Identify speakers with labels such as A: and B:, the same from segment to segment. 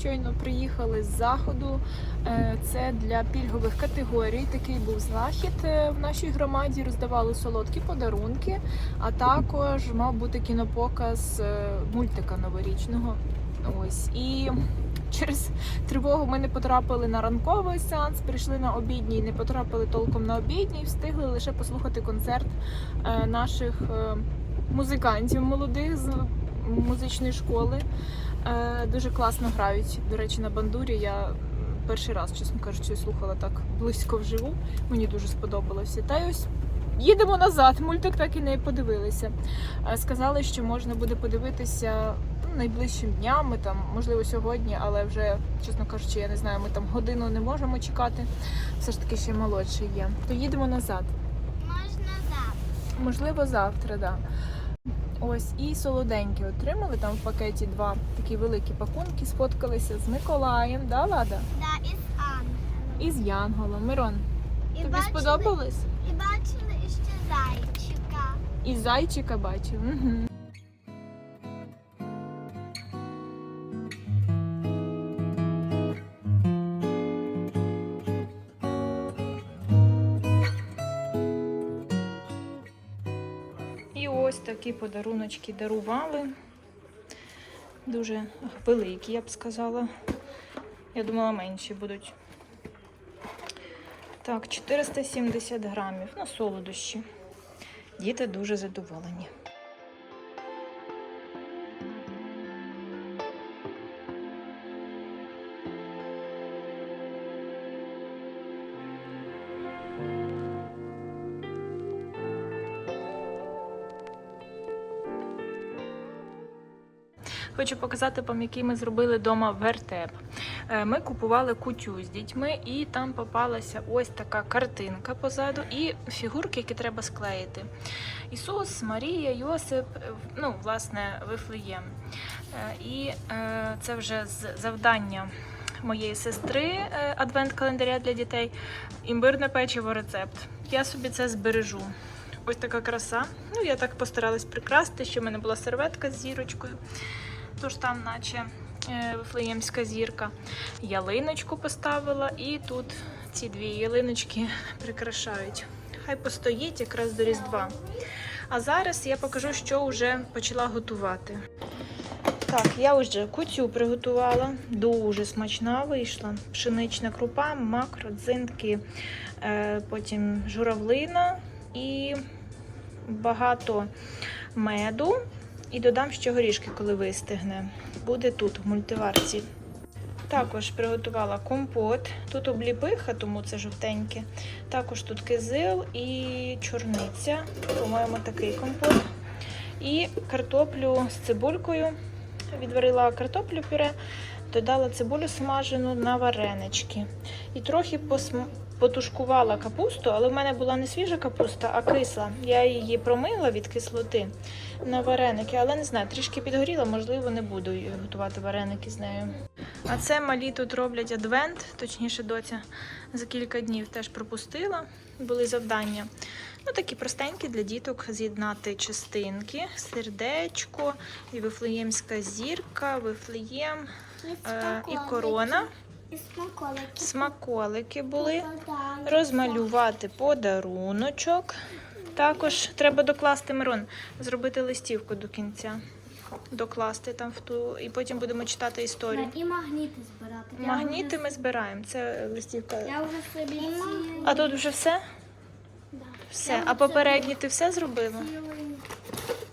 A: Щойно приїхали з заходу. Е, Це для пільгових категорій. Такий був захід е, в нашій громаді. Роздавали солодкі подарунки, а також мав бути кінопоказ е, мультика новорічного. Ось і через тривогу ми не потрапили на ранковий сеанс, прийшли на обідній, не потрапили толком на обідній, встигли лише послухати концерт наших музикантів молодих з музичної школи. Е, Дуже класно грають. До речі, на бандурі я перший раз, чесно кажучи, слухала так близько вживу. Мені дуже сподобалося. Та й ось їдемо назад. Мультик так і не подивилися. Е, Сказали, що можна буде подивитися ну, найближчим днями, там, можливо, сьогодні, але вже, чесно кажучи, я не знаю, ми там годину не можемо чекати. Все ж таки ще молодший є. То їдемо назад.
B: Можна завтра.
A: Можливо, завтра, да. Ось і солоденькі отримали там в пакеті два такі великі пакунки, сфоткалися з Миколаєм, да, Лада?
B: Да, із ангелом.
A: І з Янголом. Мирон,
B: І
A: тобі
B: бачили-
A: сподобалось?
B: І бачили ще зайчика.
A: І зайчика бачив. Угу. Ось такі подаруночки дарували. Дуже великі, я б сказала. Я думала, менші будуть. Так, 470 грамів на солодощі. Діти дуже задоволені. Хочу показати вам, який ми зробили вдома вертеп. Е, Ми купували кутю з дітьми, і там попалася ось така картинка позаду і фігурки, які треба склеїти. Ісус, Марія, Йосип, е, ну, власне, Вифлеєм. Е, І це вже з завдання моєї сестри е, адвент календаря для дітей. Імбирне печиво рецепт. Я собі це збережу. Ось така краса. Ну, я так постаралась прикрасти, що в мене була серветка з зірочкою. Тож там, наче е, вифлеємська зірка. Ялиночку поставила, і тут ці дві ялиночки прикрашають. Хай постоїть якраз до Різдва. А зараз я покажу, що вже почала готувати. Так, я вже кутю приготувала. Дуже смачна вийшла. Пшенична крупа, мак, родзинки, е, потім журавлина і багато меду. І додам ще горішки, коли вистигне. Буде тут, в мультиварці. Також приготувала компот. Тут обліпиха, тому це жовтеньке. Також тут кизил і чорниця. По-моєму, такий компот. І картоплю з цибулькою. Відварила картоплю пюре, додала цибулю смажену на варенички. І трохи посм... потушкувала капусту, але в мене була не свіжа капуста, а кисла. Я її промила від кислоти на вареники, але не знаю, трішки підгоріла, можливо, не буду готувати вареники з нею. А це малі тут роблять адвент, точніше, доця за кілька днів теж пропустила. Були завдання. Ну, такі простенькі для діток з'єднати частинки, сердечко, і вифлеємська зірка, вифлеєм е, і корона.
B: І смаколики.
A: Смаколики були. Розмалювати подаруночок. Також треба докласти Мирон, зробити листівку до кінця. Докласти там в ту, і потім будемо читати історію.
B: І магніти збирати. Я
A: Магніти
B: вже-
A: ми збираємо. Це листівка.
B: Я вже собі.
A: А тут вже все?
B: Да.
A: Все.
B: Я
A: А попередні ти все зробила?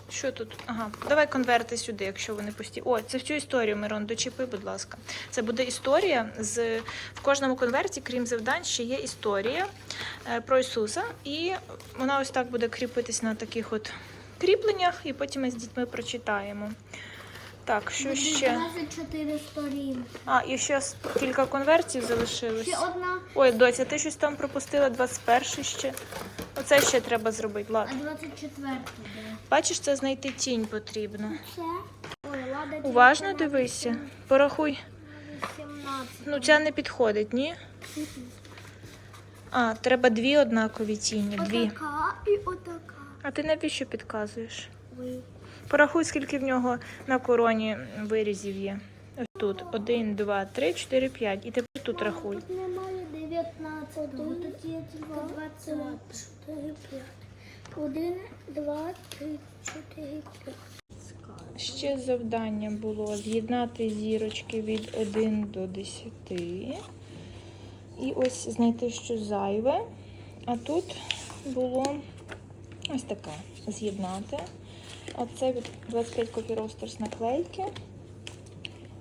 A: Що тут? Ага, давай конверти сюди, якщо вони пусті. О, це в цю історію, Мирон, дочіпи, будь ласка. Це буде історія з в кожному конверті, крім завдань, ще є історія е, про Ісуса, і вона ось так буде кріпитись на таких от кріпленнях, і потім ми з дітьми прочитаємо. Так, що ще?
B: 24 сторінки.
A: А, і ще кілька конвертів залишилось.
B: Ще одна,
A: Ой, доця, ти щось там пропустила, 21 ще. Оце ще треба зробити, Влад.
B: а 24 де?
A: Бачиш, це знайти тінь потрібно.
B: Це? Ой, лада.
A: Уважно дивися. Порахуй.
B: 17.
A: Ну, ця не підходить, ні? А, треба дві однакові тіні. Дві.
B: Отака і отака.
A: А ти навіщо підказуєш?
B: Ви.
A: Порахуй, скільки в нього на короні вирізів є. Ось тут 1, 2, 3, 4, 5. І тепер тут рахуй.
B: Тут немає 19, тут є 24, 5. 1, 2, 3, 4, 5.
A: Ще завдання було з'єднати зірочки від 1 до 10. І ось знайти, що зайве. А тут було ось таке з'єднати. А це від 25 Copy Roasters наклейки.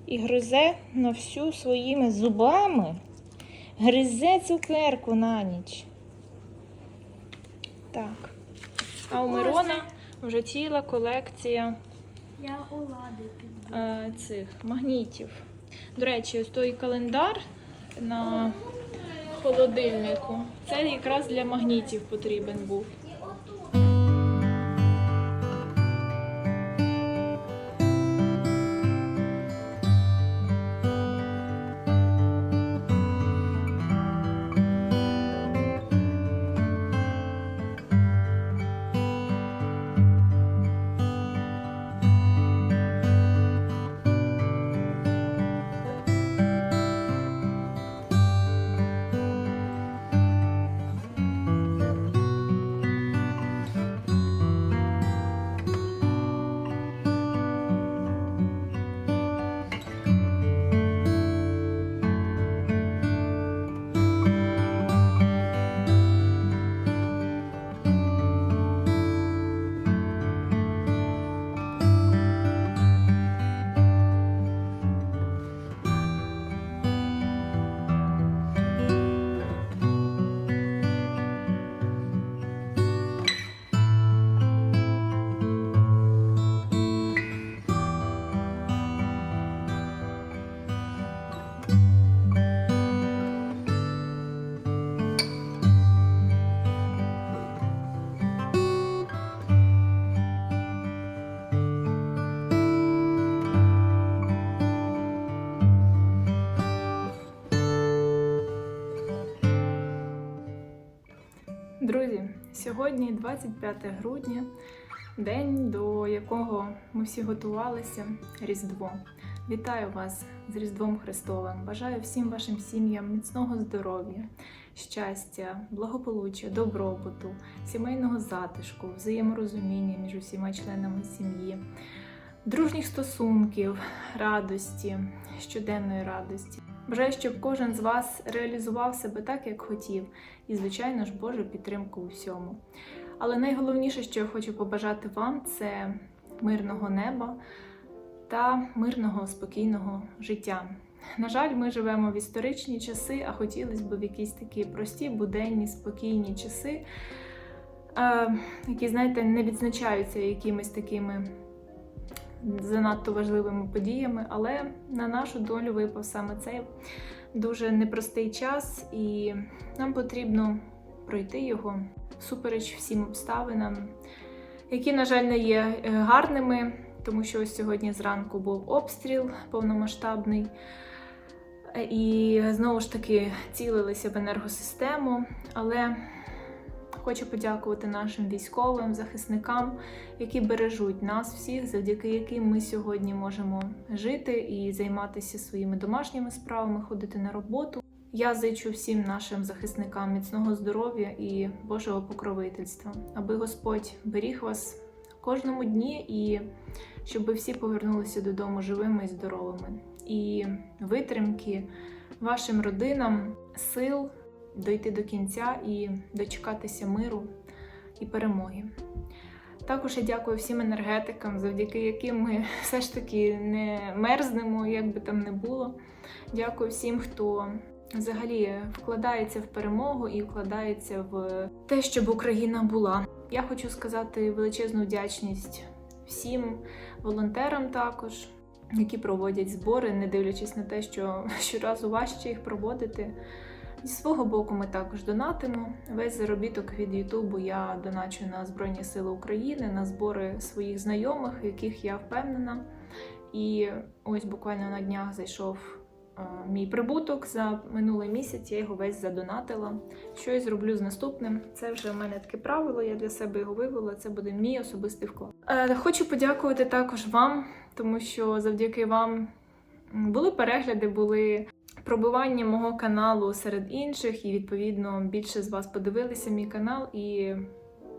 A: І гризе на всю своїми зубами. Гризе цукерку на ніч. Так. А у Мирона вже ціла колекція
B: Я у піду.
A: е, цих магнітів. До речі, ось той календар на холодильнику. Це якраз для магнітів потрібен був. Сьогодні 25 грудня, день, до якого ми всі готувалися Різдво. Вітаю вас з Різдвом Христовим. Бажаю всім вашим сім'ям міцного здоров'я, щастя, благополуччя, добробуту, сімейного затишку, взаєморозуміння між усіма членами сім'ї, дружніх стосунків, радості, щоденної радості. Бажаю, щоб кожен з вас реалізував себе так, як хотів, і, звичайно ж, Божу підтримку у всьому. Але найголовніше, що я хочу побажати вам, це мирного неба та мирного, спокійного життя. На жаль, ми живемо в історичні часи, а хотілося б в якісь такі прості, буденні, спокійні часи, е, які, знаєте, не відзначаються якимись такими занадто важливими подіями, але на нашу долю випав саме цей дуже непростий час, і нам потрібно пройти його всупереч всім обставинам, які, на жаль, не є е, гарними, тому що ось сьогодні зранку був обстріл повномасштабний. Е, І знову ж таки цілилися в енергосистему, але хочу подякувати нашим військовим захисникам, які бережуть нас всіх, завдяки яким ми сьогодні можемо жити і займатися своїми домашніми справами, ходити на роботу. Я зичу всім нашим захисникам міцного здоров'я і Божого покровительства, аби Господь беріг вас кожному дні і щоб всі повернулися додому живими і здоровими. І витримки вашим родинам, сил дойти до кінця і дочекатися миру і перемоги. Також я дякую всім енергетикам, завдяки яким ми все ж таки не мерзнемо, як би там не було. Дякую всім, хто взагалі вкладається в перемогу і вкладається в те, щоб Україна була. Я хочу сказати величезну вдячність всім волонтерам також, які проводять збори, не дивлячись на те, що щоразу важче їх проводити. Зі свого боку, ми також донатимо. Весь заробіток від Ютубу я доначу на Збройні Сили України, на збори своїх знайомих, яких я впевнена. І ось буквально на днях зайшов е, мій прибуток за минулий місяць. Я його весь задонатила. Що я зроблю з наступним? Це вже в мене таке правило. Я для себе його вивела. Це буде мій особистий вклад. Е, хочу подякувати також вам, тому що завдяки вам Були перегляди, були пробивання мого каналу серед інших, і відповідно більше з вас подивилися мій канал, і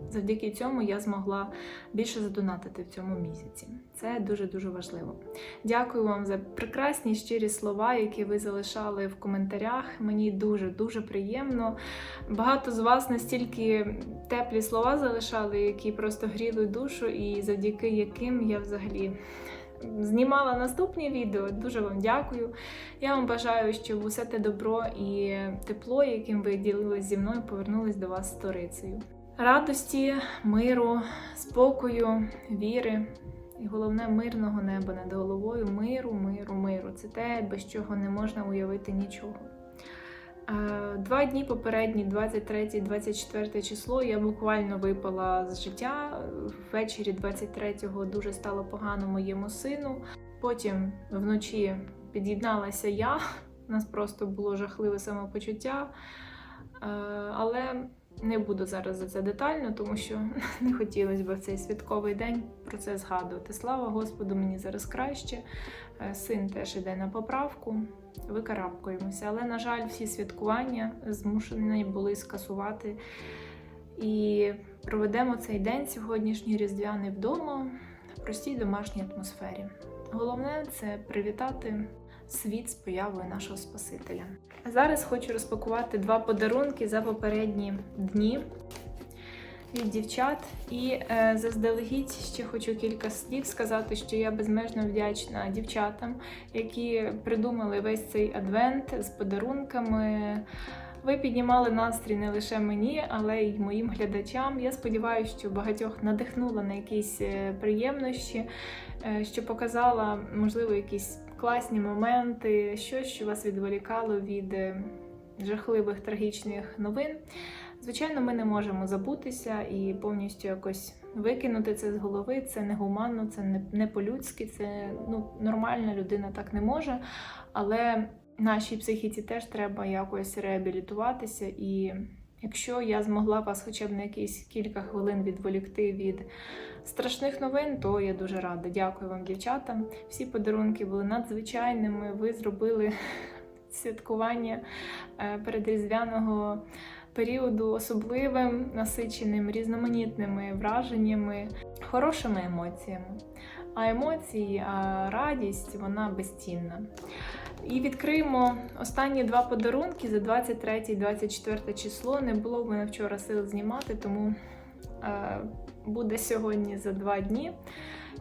A: завдяки цьому я змогла більше задонатити в цьому місяці. Це дуже дуже важливо. Дякую вам за прекрасні щирі слова, які ви залишали в коментарях. Мені дуже дуже приємно. Багато з вас настільки теплі слова залишали, які просто гріли душу, і завдяки яким я взагалі знімала наступні відео. Дуже вам дякую. Я вам бажаю, щоб усе те добро і тепло, яким ви ділились зі мною, повернулись до вас сторицею. Радості, миру, спокою, віри. І головне мирного неба над головою, миру, миру, миру. Це те, без чого не можна уявити нічого. Два дні попередні, 23-24 число, я буквально випала з життя. Ввечері 23-го дуже стало погано моєму сину. Потім вночі під'єдналася я. У нас просто було жахливе самопочуття. Але не буду зараз за це детально, тому що не хотілося б в цей святковий день про це згадувати. Слава Господу, мені зараз краще. Е, Син теж іде на поправку, викарабкуємося. Але, на жаль, всі святкування змушені були скасувати. І проведемо цей день сьогоднішній різдвяний вдома в простій домашній атмосфері. Головне це привітати світ з появою нашого Спасителя. А зараз хочу розпакувати два подарунки за попередні дні від дівчат. І е, заздалегідь ще хочу кілька слів сказати, що я безмежно вдячна дівчатам, які придумали весь цей адвент з подарунками. Ви піднімали настрій не лише мені, але й моїм глядачам. Я сподіваюся, що багатьох надихнула на якісь е, приємності, е, що показала, можливо, якісь класні моменти, щось, що вас відволікало від е, жахливих трагічних новин. Звичайно, ми не можемо забутися і повністю якось викинути це з голови. Це негуманно, це не, не по-людськи, це ну, нормальна людина так не може. Але нашій психіці теж треба якось реабілітуватися. І якщо я змогла вас хоча б на якісь кілька хвилин відволікти від страшних новин, то я дуже рада. Дякую вам, дівчатам. Всі подарунки були надзвичайними. Ви зробили святкування е, передріздвяного періоду особливим, насиченим різноманітними враженнями, хорошими емоціями. А емоції, а радість вона безцінна. І відкриємо останні два подарунки за 23 і 24 число. Не було в мене вчора сил знімати, тому е, буде сьогодні за два дні.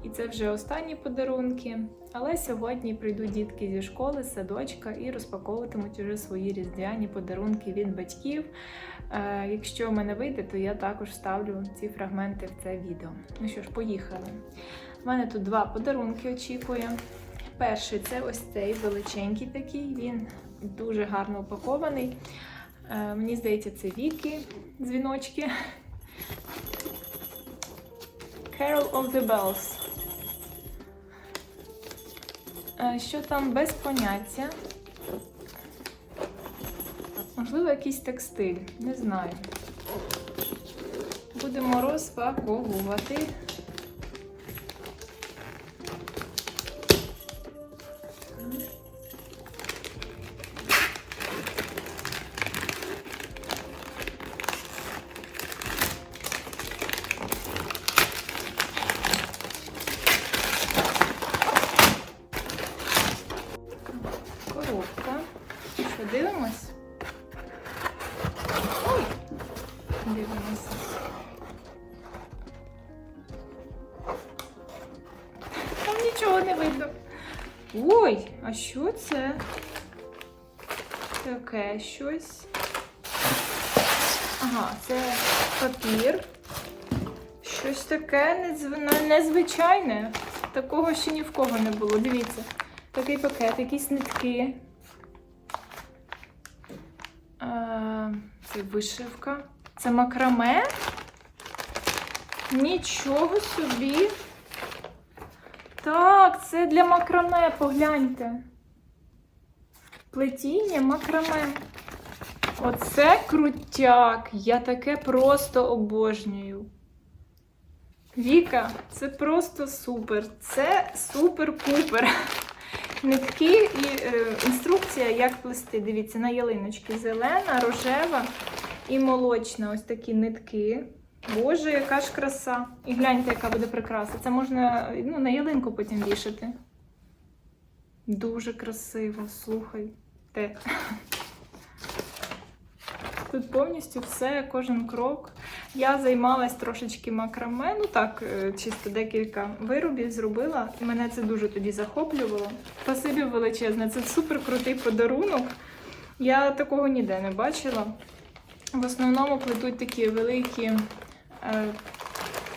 A: І це вже останні подарунки. Але сьогодні прийдуть дітки зі школи, садочка і розпаковуватимуть уже свої різдвяні подарунки від батьків. Е, якщо в мене вийде, то я також вставлю ці фрагменти в це відео. Ну що ж, поїхали. У мене тут два подарунки очікує. Перший це ось цей величенький такий, він дуже гарно упакований. Е, мені здається, це віки, дзвіночки. Carol of the Bells. Е, Що там без поняття? Можливо, якийсь текстиль, не знаю. Будемо розпаковувати. Щось. Ага, це папір. Щось таке незвичайне. Такого ще ні в кого не було. Дивіться. Такий пакет, якісь нитки. Це вишивка. Це макраме. Нічого собі. Так, це для макраме, погляньте. Плетіння макраме. Оце крутяк. Я таке просто обожнюю. Віка, це просто супер. Це супер-пупер. нитки і е, інструкція, як плести. Дивіться, на ялиночки зелена, рожева і молочна. Ось такі нитки. Боже, яка ж краса. І гляньте, яка буде прикраса. Це можна ну, на ялинку потім вішати. Дуже красиво, слухай. Тут повністю все, кожен крок. Я займалась трошечки макраме, ну так, е, чисто декілька виробів зробила, і мене це дуже тоді захоплювало. Спасибі величезне, це супер крутий подарунок. Я такого ніде не бачила. В основному плетуть такі великі е,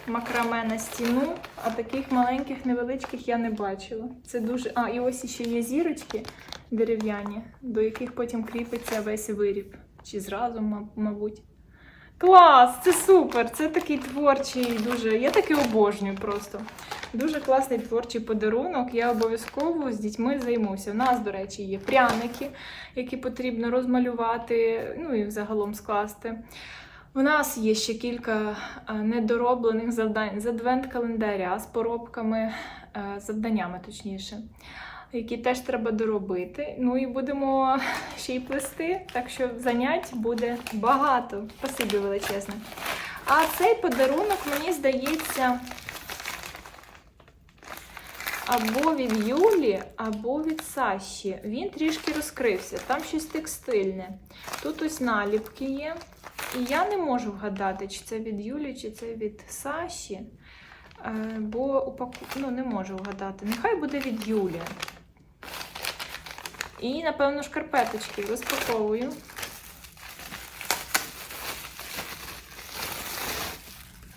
A: макраме на стіну, а таких маленьких, невеличких я не бачила. Це дуже. А, і ось ще є зірочки дерев'яні, до яких потім кріпиться весь виріб. Чи зразу, мабуть. Клас! Це супер! Це такий творчий, дуже. Я таки обожнюю просто. Дуже класний творчий подарунок. Я обов'язково з дітьми займуся. У нас, до речі, є пряники, які потрібно розмалювати, ну і взагалом скласти. У нас є ще кілька е, недороблених завдань з адвент-календаря з поробками, е, завданнями точніше, які теж треба доробити. Ну і будемо ще й плести, так що занять буде багато. Спасибі величезне. А цей подарунок, мені здається, або від Юлі, або від Саші. Він трішки розкрився. Там щось текстильне. Тут ось наліпки є. І я не можу вгадати, чи це від Юлі, чи це від Саші. Е, Бо ну, не можу вгадати. Нехай буде від Юлі. І, напевно, шкарпеточки розпаковую.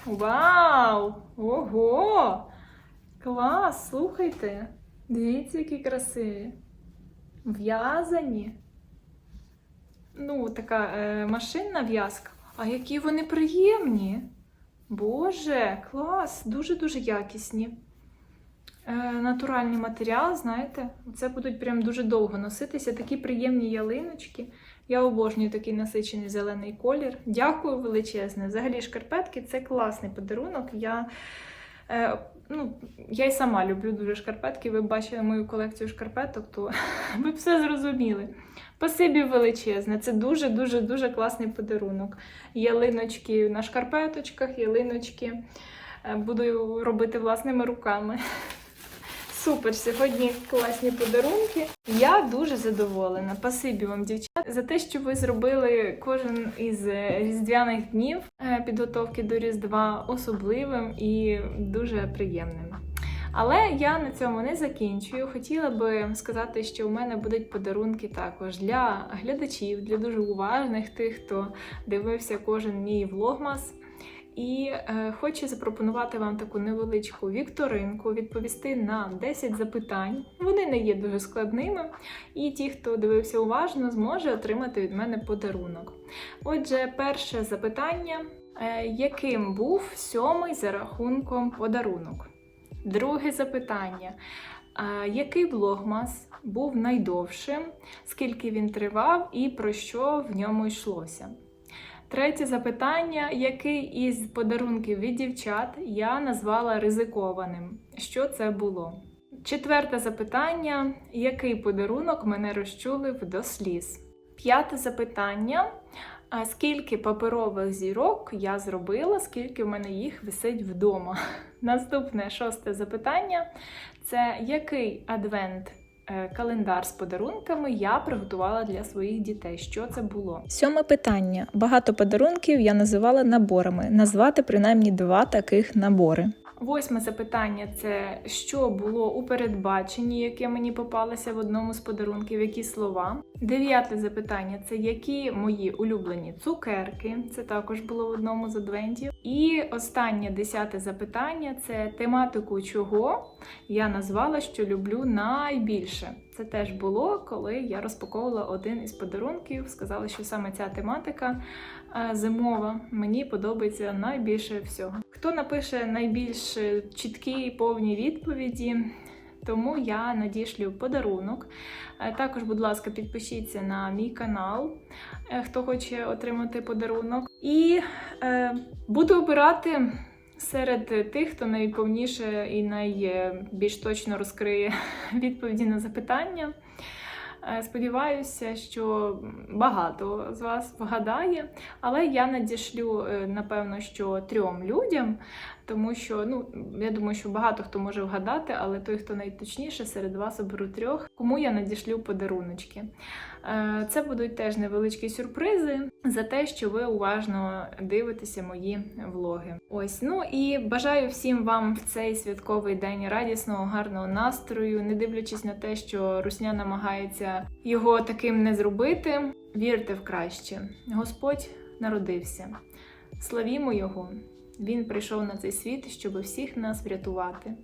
A: Вау! Ого! Клас! Слухайте! Дивіться, які красиві. В'язані. Ну, така е, машинна в'язка. А які вони приємні! Боже, клас! Дуже-дуже якісні. Е, натуральний матеріал, знаєте, це будуть прям дуже довго носитися. Такі приємні ялиночки. Я обожнюю такий насичений зелений колір. Дякую величезне. Взагалі, шкарпетки це класний подарунок. Я, е, ну, я й сама люблю дуже шкарпетки. Ви бачили мою колекцію шкарпеток, то ви б все зрозуміли. Спасибі величезне. Це дуже-дуже дуже класний подарунок. Ялиночки на шкарпеточках, ялиночки. Е, Буду робити власними руками. Супер, сьогодні класні подарунки. Я дуже задоволена. Спасибі вам, дівчат, за те, що ви зробили кожен із е, різдвяних днів е, підготовки до Різдва особливим і дуже приємним. Але я на цьому не закінчую. Хотіла би сказати, що у мене будуть подарунки також для глядачів, для дуже уважних тих, хто дивився кожен мій влогмас. І е, хочу запропонувати вам таку невеличку вікторинку, відповісти на 10 запитань. Вони не є дуже складними, і ті, хто дивився уважно, зможе отримати від мене подарунок. Отже, перше запитання: Е, яким був сьомий за рахунком подарунок? Друге запитання: Е, який влогмас був найдовшим, скільки він тривав і про що в ньому йшлося? Третє запитання: який із подарунків від дівчат я назвала ризикованим? Що це було? Четверте запитання: який подарунок мене розчулив до сліз? П'яте запитання: скільки паперових зірок я зробила, скільки в мене їх висить вдома? Наступне шосте запитання: це який адвент календар з подарунками я приготувала для своїх дітей? Що це було?
C: Сьоме питання. Багато подарунків я називала наборами. Назвати принаймні два таких набори.
A: Восьме запитання це що було у передбаченні, яке мені попалося в одному з подарунків, які слова. Дев'яте запитання це які мої улюблені цукерки. Це також було в одному з адвентів. І останнє десяте запитання це тематику чого я назвала, що люблю найбільше. Це теж було, коли я розпаковувала один із подарунків. Сказала, що саме ця тематика зимова мені подобається найбільше всього. Хто напише найбільш чіткі і повні відповіді, тому я надішлю подарунок. Е, Також, будь ласка, підпишіться на мій канал, е, хто хоче отримати подарунок. І е, буду обирати серед тих, хто найповніше і найбільш точно розкриє відповіді на запитання. Е, Сподіваюся, що багато з вас вгадає, але я надішлю, е, напевно, що трьом людям, тому що ну, я думаю, що багато хто може вгадати, але той, хто найточніше, серед вас оберу трьох, кому я надішлю подаруночки. Е, Це будуть теж невеличкі сюрпризи за те, що ви уважно дивитеся мої влоги. Ось ну і бажаю всім вам в цей святковий день радісного, гарного настрою, не дивлячись на те, що Русня намагається його таким не зробити. Вірте в краще. Господь народився. Славімо Його! Він прийшов на цей світ, щоб всіх нас врятувати.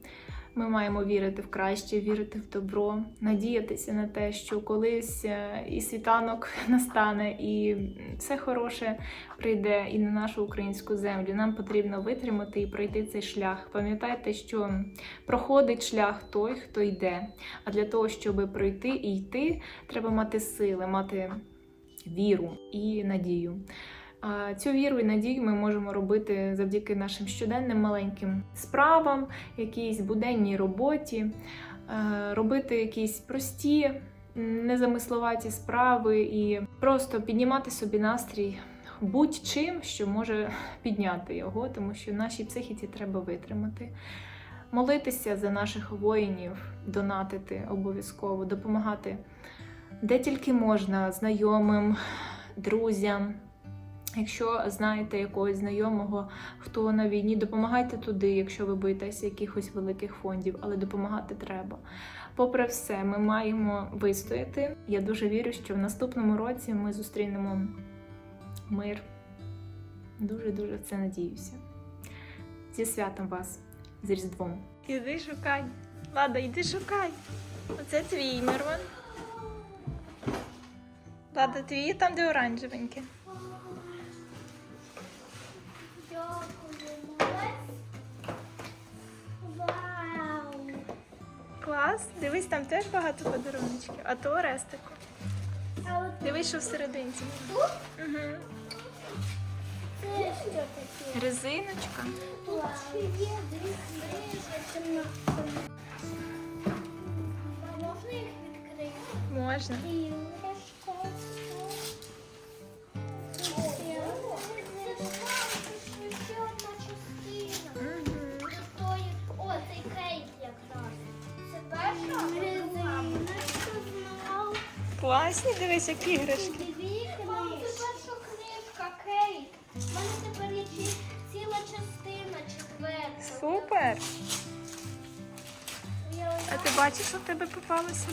A: Ми маємо вірити в краще, вірити в добро, надіятися на те, що колись е, і світанок настане, і все хороше прийде і на нашу українську землю. Нам потрібно витримати і пройти цей шлях. Пам'ятайте, що проходить шлях той, хто йде. А для того, щоб пройти і йти, треба мати сили, мати віру і надію. Цю віру і надію ми можемо робити завдяки нашим щоденним маленьким справам, якійсь буденній роботі, е, робити якісь прості, незамисловаті справи і просто піднімати собі настрій будь-чим, що може підняти його, тому що нашій психіці треба витримати. Молитися за наших воїнів, донатити обов'язково, допомагати де тільки можна, знайомим, друзям. Якщо знаєте якогось знайомого, хто на війні, допомагайте туди, якщо ви боїтеся якихось великих фондів, але допомагати треба. Попри все, ми маємо вистояти. Я дуже вірю, що в наступному році ми зустрінемо мир. Дуже дуже в це надіюся. Зі святом вас, з Різдвом. Іди шукай. Лада, йди шукай. Оце твій Мирван. Лада, твій там, де оранжевеньке. Клас. Дивись, там теж багато подарунків, А то Орестику. Дивись, що всерединці.
B: тут
A: Угу.
B: це що таке?
A: Резиночка.
B: Тут ще є можна їх відкрити?
A: Можна. Класні, дивись, які іграшки.
B: У мене тепер ціла частина четверта.
A: Супер. А ти бачиш, що в тебе попалося?